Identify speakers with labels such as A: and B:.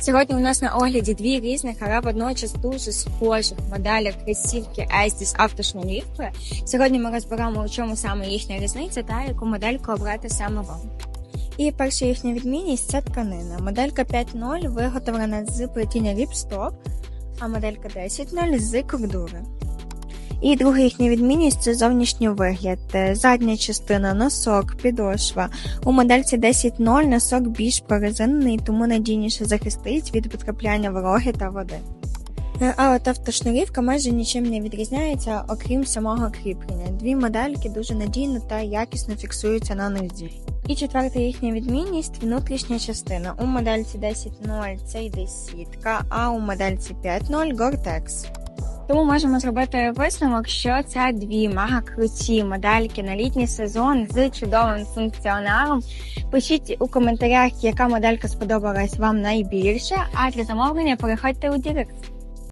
A: Сьогодні у нас на огляді дві різних, але водночас дуже схожих моделі кресівки Estis автошнурівки. Сьогодні ми розберемо, у чому саме їхня різниця та яку модельку обрати саме вам. І перша їхня відмінність це тканина. Моделька 5.0 виготовлена з плетіння ріпстоп, а моделька 10.0 з кордури. І друга їхня відмінність це зовнішній вигляд. Е, Задня частина, носок, підошва. У модельці 10.0 носок більш прорезинений, тому надійніше захистить від потрапляння вологи та води. Е, А от автошнурівка майже нічим не відрізняється, окрім самого кріплення. Дві модельки дуже надійно та якісно фіксуються на нозі. І четверта їхня відмінність внутрішня частина. У модельці 10.0 це йде сітка, а у модельці 5.0 Gore-Tex. Тому можемо зробити висновок, що це дві мега круті модельки на літній сезон з чудовим функціоналом. Пишіть у коментарях, яка моделька сподобалась вам найбільше. А для замовлення переходьте у Дірект.